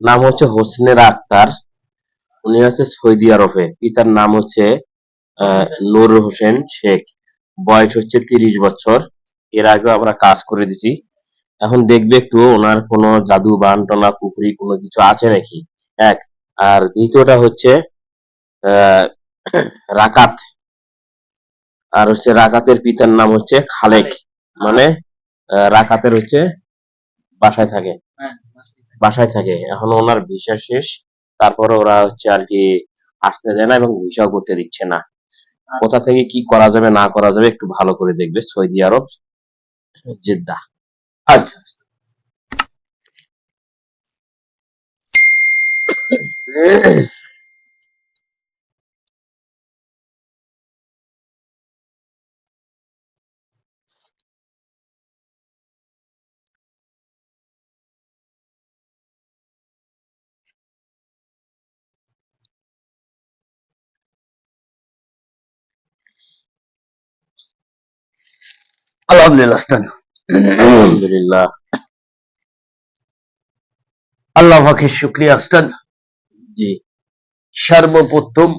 নাম হচ্ছে হোসেনের আক্তার উনি হচ্ছে সৌদি আরবে। পিতার নাম হচ্ছে নূর হোসেন শেখ। বয়স হচ্ছে তিরিশ বছর। এর আগে আমরা কাজ করে দিছি। এখন দেখবে একটু ওনার কোনো জাদু বান টনা পুকুরি কোনো কিছু আছে নাকি? এক। আর দ্বিতীয়টা হচ্ছে আহ, রাকাত। আর হচ্ছে রাকাতের পিতার নাম হচ্ছে খালেক। মানে রাকাতের হচ্ছে বাসায় থাকে। বাসায় থাকে। এখন ওনার ভিসা শেষ তারপরে ওরা হচ্ছে আর কি আসতে দেয় না এবং ভিসাও করতে দিচ্ছে না। কোথা থেকে কি করা যাবে না করা যাবে একটু ভালো করে দেখবে সৌদি আরব জেদ্দা। আচ্ছা। আলহামদুলিল্লাহ আলহামদুলিল্লাহ। আল্লাহ পাকের শুক্রিয়া আস্তান জি। সর্বপ্রথম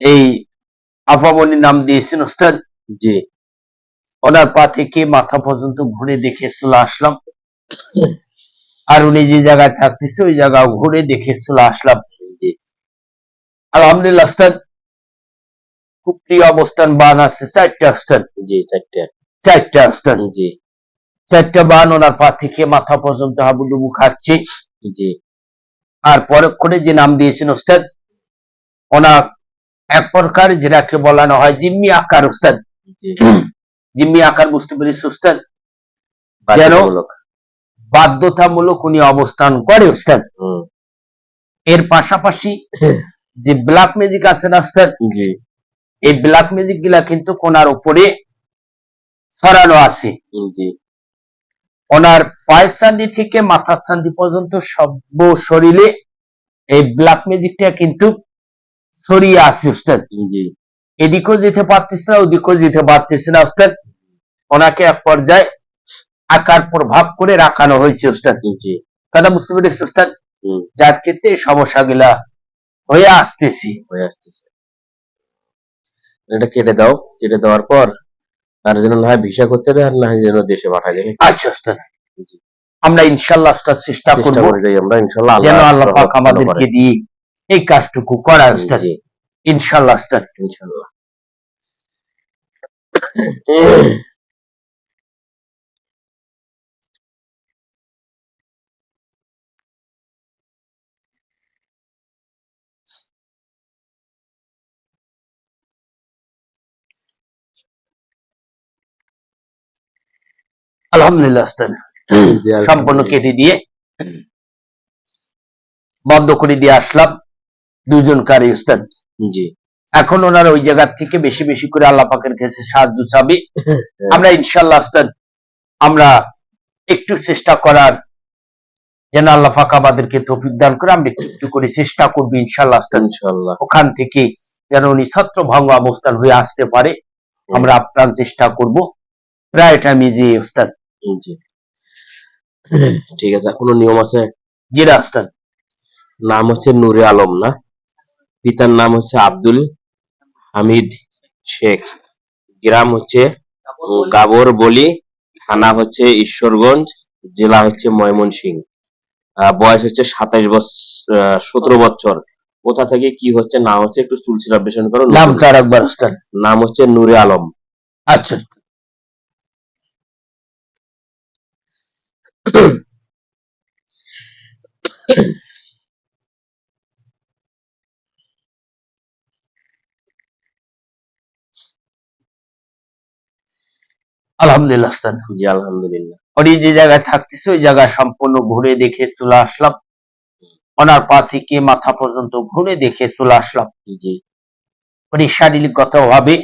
এই আফামনির নাম দিয়েছেন ওস্তাদ। জি। ওনার পা থেকে মাথা পর্যন্ত ঘুরে দেখে চলে আসলাম। আর উনি যে জায়গায় থাকতেছে ওই জায়গা ঘুরে দেখে চলে আসলাম। আলহামদুলিল্লাহ ওস্তাদ। খুব অবস্থান বান আছে চারটা ওস্তাদ জি চারটে। চারটা ওস্তাদ জি। চারটা বান ওনার পা থেকে মাথা পর্যন্ত হাবুডুবু খাচ্ছে। জি। আর পরক্ষণে যে নাম দিয়েছেন ওস্তাদ ওনার এক প্রকার যেটাকে বলানো হয় জিম্মি আকার ওস্তাদ। জিম্মি আকার বুঝতে পেরেছি ওস্তাদ? বাধ্যতামূলক। বাধ্যতামূলক উনি অবস্থান করে ওস্তাদ। এর পাশাপাশি যে ব্ল্যাক ম্যাজিক আছে না ওস্তাদ এই ব্ল্যাক ম্যাজিকগুলা কিন্তু কোনার উপরে ছড়ানো আছে। ওনার পায়ের চান্দি থেকে মাথার চান্দি পর্যন্ত সব শরীরে এই ব্ল্যাক ম্যাজিকটা কিন্তু ছড়িয়ে আছে উস্তাদ। এদিকেও যেতে পারতেছে না ওদিকেও যেতে পারতেছে না উস্তাদ। ওনাকে এক পর্যায়ে আকার প্রভাব করে রাখানো হয়েছে উস্তাদ। কথা বুঝতে পেরেছি উস্তাদ? যার ক্ষেত্রে সমস্যাগুলা হয়ে আসতেছি। হয়ে আসতেছে। এটা কেটে দাও। কেটে দেওয়ার পর তার জন্য না হয় ভিসা করতে দেয় আর না যেন দেশে পাঠায় দেয়। আচ্ছা আচ্ছা আমরা ইনশাল্লাহ ওস্তাদ চেষ্টা চেষ্টা করব করে আমরা ইনশাল্লাহ যেন আল্লাহ পাক আমাদেরকে দিয়ে এই কাজটুকু করার ইনশাল্লাহ জি। ইনশাল্লাহ উস্তাদ আলহামদুলিল্লাহ সম্পূর্ণ কেটে দিয়ে বন্ধ করে দিয়ে আসলাম দুজন কারি উস্তাদ জি। এখন ওনার ওই জায়গা থেকে বেশি বেশি করে আল্লাহ পাকের কাছে সাহায্য চাবি। আমরা ইনশাল্লাহ উস্তাদ আমরা একটু চেষ্টা করার যেন আল্লাহ পাক আমাদেরকে তৌফিক দান করে আমরা একটু একটু করে চেষ্টা করব ইনশাল্লাহ উস্তাদ ইনশাল্লাহ ওখান থেকে যেন উনি ছত্র ভঙ্গ অবস্থান হয়ে আসতে পারে। আমরা আপ্রাণ চেষ্টা করব। প্রায় টাইমে যে উস্তাদ জি ঠিক আছে কোনো নিয়ম আছে। জিরা উস্তাদ নাম হচ্ছে নূরে আলম না? পিতার নাম হচ্ছে আব্দুল হামিদ শেখ। গ্রাম হচ্ছে গাবর বলি থানা হচ্ছে ঈশ্বরগঞ্জ জেলা হচ্ছে ময়মনসিংহ। বয়স হচ্ছে সাতাইশ বছর সতেরো বছর কোথা থেকে কি হচ্ছে না হচ্ছে একটু চুল সিলাবেশন করো। নামটা আর একবার নাম হচ্ছে নূরে আলম। আচ্ছা। আলহামদুলিল্লাহ জি আলহামদুলিল্লাহ যে জায়গায় থাকতেছে ওই জায়গা সম্পূর্ণ ঘুরে দেখে চলে আসলাম ওনার পা থেকে মাথা পর্যন্ত ঘুরে দেখে চলে আসলাম জি. উনি শারীরিকগত ভাবে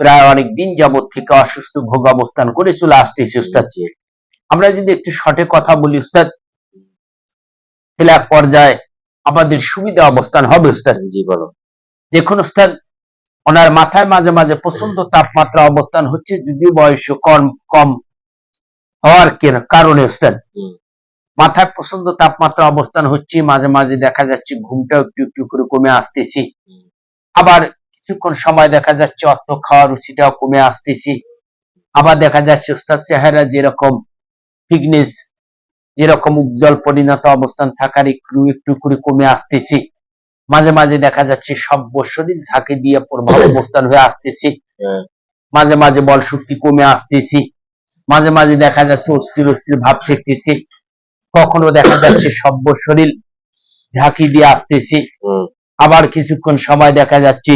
প্রায় অনেক দিন যাবত থেকে অসুস্থ ভোগ অবস্থান করে চলে আসতেছে আমরা যদি একটু সঠিক কথা বলি উস্তাদ তাহলে এক পর্যায়ে আমাদের সুবিধা অবস্থান হবে উস্তাদ। জি বলো। দেখুন উস্তাদ ওনার মাথায় মাঝে মাঝে প্রচণ্ড তাপমাত্রা অবস্থান হচ্ছে যদিও বয়স কম কম হওয়ার কারণে উস্তাদ। মাথায় প্রচণ্ড তাপমাত্রা অবস্থান হচ্ছে মাঝে মাঝে দেখা যাচ্ছে ঘুমটা একটু একটু করে কমে আসতেছি। আবার কিছুক্ষণ সময় দেখা যাচ্ছে অর্থ খাওয়ার রুচিটাও কমে আসতেছি। আবার দেখা যাচ্ছে ওস্তাদ চেহারা যেরকম ফিটনেস যেরকম উজ্জ্বল পরিণত অবস্থান থাকার একটু একটু করে কমে আসতেছি। মাঝে মাঝে দেখা যাচ্ছে সব শরীর ঝাঁকে দিয়ে প্রভাব অবস্থান হয়ে আসতেছি। হ্যাঁ। মাঝে মাঝে বল শক্তি কমে আসতেছি। মাঝে মাঝে দেখা যাচ্ছে অস্থির অস্থির ভাব থাকতেছি কখনো দেখা যাচ্ছে সব্য শরীর ঝাঁকি দিয়ে আসতেছি। আবার কিছুক্ষণ সময় দেখা যাচ্ছে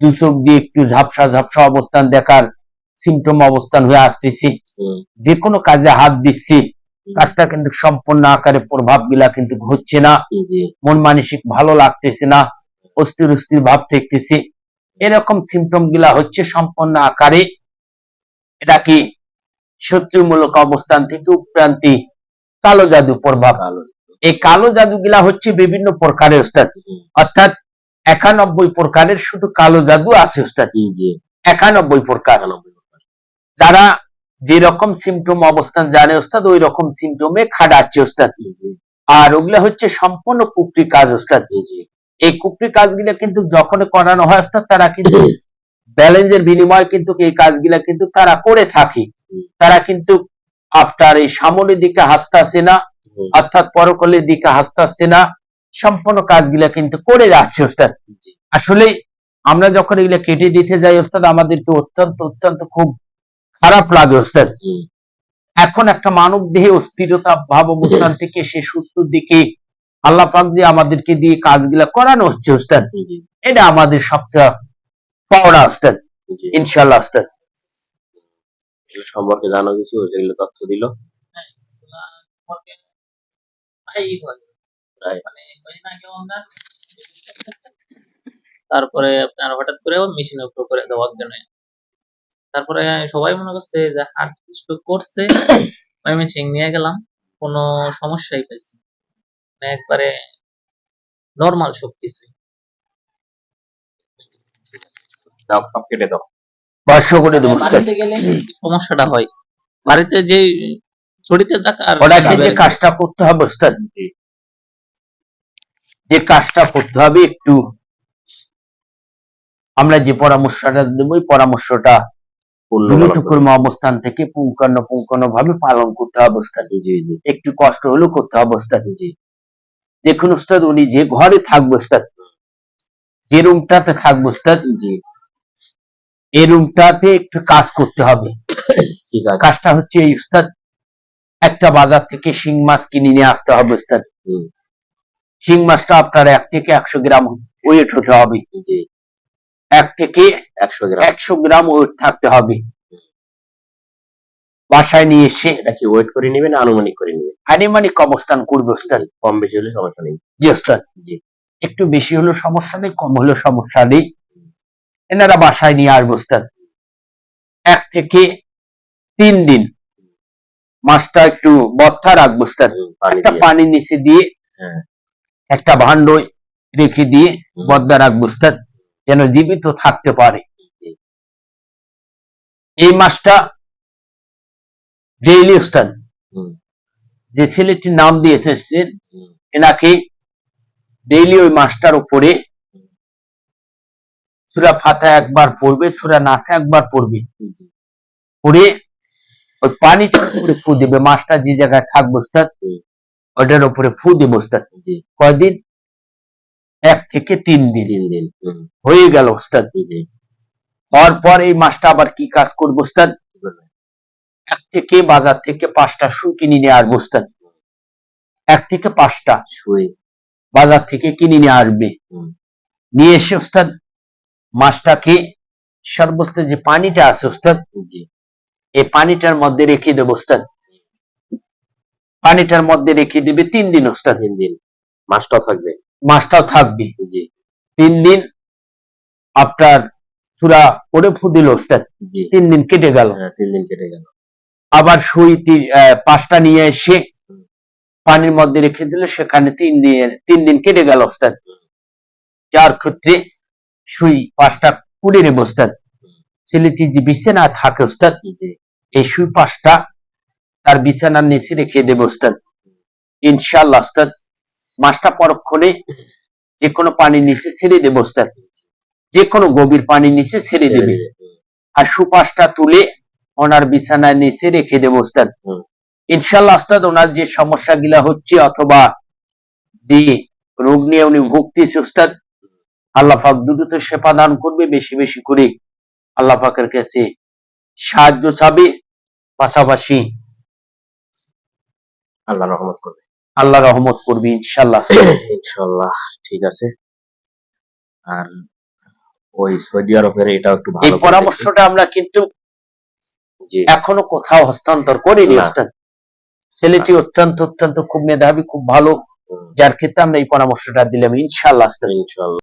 দু চোখ দিয়ে একটু ঝাপসা ঝাপসা অবস্থান দেখার সিমটম অবস্থান হয়ে আসতেছি। যে কোনো কাজে হাত দিচ্ছি। কাজটা কিন্তু সম্পূর্ণ আকারে প্রভাবগুলা কিন্তু হচ্ছে না। মন মানসিক ভালো লাগতেছে না। অস্থির অস্থির ভাব দেখতেছি। এরকম সিমটমগুলা হচ্ছে সম্পূর্ণ আকারে। এটা কি শত্রুমূলক অবস্থান থেকে উৎক্রান্তি? কালো জাদু প্রভাব। এই কালো জাদু গুলা হচ্ছে বিভিন্ন প্রকারের ওস্তাদ। অর্থাৎ একানব্বই প্রকারের শুধু কালো জাদু আছে ওস্তাদ। একানব্বই প্রকার। যারা যে রকম সিমটম অবস্থান জানে ওস্তাদ, ওই রকম সিমটমে খাড়াচ্ছে ওস্তাদ। আর ওগুলা হচ্ছে সম্পূর্ণ কুকরি কাজ ওস্তাদ। এই কুকরি কাজগুলা কিন্তু যখন করানো হয় ওস্তাদ, তারা কিন্তু ব্যালেন্সের বিনিময়ে কিন্তু এই কাজগুলা কিন্তু তারা করে থাকে। তারা কিন্তু আপনার এই সামনের দিকে হাসতাছে না, অর্থাৎ পরকলের দিকে হাসতাছে না, সম্পূর্ণ কাজগুলা কিন্তু করে যাচ্ছে ওস্তাদ। আসলে আমরা যখন এগুলা কেটে দিতে যাই ওস্তাদ আমাদেরকে অত্যন্ত অত্যন্ত খুব খারাপ লাগে ওস্তাদ। এখন একটা মানব দেহে অস্থিরতা ভাব অবস্থান থেকে সে সুস্থ দিকে আল্লাহ পাক যে আমাদেরকে দিয়ে কাজগুলা করানো হচ্ছে ওস্তাদ এটা আমাদের সবচেয়ে পাওনা ওস্তাদ ইনশাল্লাহ ওস্তাদ। সম্পর্কে জানো কিছু? যেগুলো তথ্য দিল। হয়। মানে তারপরে আপনার হঠাৎ করে মেশিনের উপর করে দেওয়ার একজনে তারপরে সবাই মনে করছে যে হার্ট স্ট্রোক করছে। ময়মনসিং নিয়ে গেলাম কোনো সমস্যাই পাইছি না। মানে একবারে নর্মাল সব কিছুই কেটে দাও। বর্ষ করে দেবো বাড়িতে গেলে সমস্যাটা হয়। বাড়িতে যে ছড়িতে থাকা ওনাকে যে কাজটা করতে হবে ওস্তাদ যে কাজটা করতে হবে একটু। আমরা যে পরামর্শটা দেবো ওই পরামর্শটা অবস্থান থেকে পুঙ্খান্ন পুঙ্খান্ন ভাবে পালন করতে একটু কষ্ট হলেও করতে দেখুন ওস্তাদ উনি যে ঘরে থাকবে ওস্তাদ যে রুমটাতে থাকবে ওস্তাদ জি এই রুমটাতে একটু কাজ করতে হবে। ঠিক আছে। কাজটা হচ্ছে এই উস্তাদ একটা বাজার থেকে শিং মাছ কিনে নিয়ে আসতে হবে উস্তাদ শিং মাছটা আপনার এক থেকে একশো গ্রাম ওয়েট হতে হবে। এক থেকে একশো গ্রাম। একশো গ্রাম ওয়েট থাকতে হবে। বাসায় নিয়ে এসে এটা কি ওয়েট করে নেবেন আনুমানিক করে নেবেন? আনিমানিক অবস্থান করবে উস্তাদ কম বেশি হলে সমস্যা নেই। জি উস্তাদ জি। একটু বেশি হলেও সমস্যা নেই কম হলেও সমস্যা নেই। এনারা বাসায় নিয়ে আসবে উস্তাদ এক থেকে তিন দিন। মাছটা একটু বথা রাখব উস্তাদ একটা পানি নিচে দিয়ে হ্যাঁ। একটা ভাণ্ড রেখে দিয়ে। বদ্দা রাখব উস্তাদ যেন জীবিত থাকতে পারে। এই মাছটা ডেইলি হুম, যে ছেলেটির নাম দিয়ে এসেছেন এনাকে ডেইলি ওই মাছটার উপরে সুরা ফাতা একবার পড়বে সুরা নাসা একবার পড়বে। পড়ে ওই পানিটার উপরে ফু দিবে মাছটা যে জায়গায় থাকবে ওটার উপরে ফু দিবে কয়দিন? এক থেকে তিন দিন দিন। হয়ে গেল হওয়ার পর এই মাছটা আবার কি কাজ করব করবেন? এক থেকে বাজার থেকে পাঁচটা সু কিনে নিয়ে আসব উস্তাদ এক থেকে পাঁচটা সুই বাজার থেকে কিনে নিয়ে আসবে। নিয়ে এসে উস্তাদ মাছটাকে সর্বস্ত যে পানিটা আছে উস্তাদ জি। এই পানিটার মধ্যে রেখে দেবো উস্তাদ পানিটার মধ্যে রেখে দেবে তিন দিন উস্তাদ তিন দিন। মাছটাও থাকবে। মাছটাও থাকবে। জি। তিন দিন আপনার চূড়া পরে ফুদিল উস্তাদ জি। তিন দিন কেটে গেল। হ্যাঁ তিন দিন কেটে গেল। আবার সুই পাঁচটা নিয়ে এসে পানির মধ্যে রেখে দিলে সেখানে তিন দিন তিন দিন কেটে গেল ওস্তাদ। যার ক্ষেত্রে সুই পাঁচটা কুড়ে নেব ওস্তাদ। ছেলেটি যে বিছানা থাকে ওস্তাদ এই সুই পাঁচটা তার বিছানার নিচে রেখে দেব ওস্তাদ। ইনশাআল্লাহ ওস্তাদ মাছটা পরক্ষণে যে কোনো পানির নিচে ছেড়ে দেবো ওস্তাদ। যে কোনো গভীর পানির নিচে ছেড়ে দেবে। আর সুপাশটা তুলে ওনার বিছানার নিচে রেখে দেবো ওস্তাদ। ইনশাল্লাহ ওস্তাদ ওনার যে সমস্যা গুলা হচ্ছে অথবা যে রোগ নিয়ে উনি ভুগতেছে ওস্তাদ আল্লাহ পাক দ্রুত সেবা দান করবে বেশি বেশি করে আল্লাহ পাকের কাছে সাহায্য চাবে। পাশাপাশি আল্লাহ রহমত করবে। আল্লাহ রহমত করবি ইনশাল্লাহ ইনশাল্লাহ ঠিক আছে। আর ওই সৌদি আরবের এটা একটু ভালো এই পরামর্শটা আমরা কিন্তু। এখনও কোথাও হস্তান্তর করিনি। ছেলেটি অত্যন্ত অত্যন্ত খুব মেধাবী খুব ভালো। যার ক্ষেত্রে আমরা এই পরামর্শটা দিলাম ইনশাল্লাহ। ইনশাল্লাহ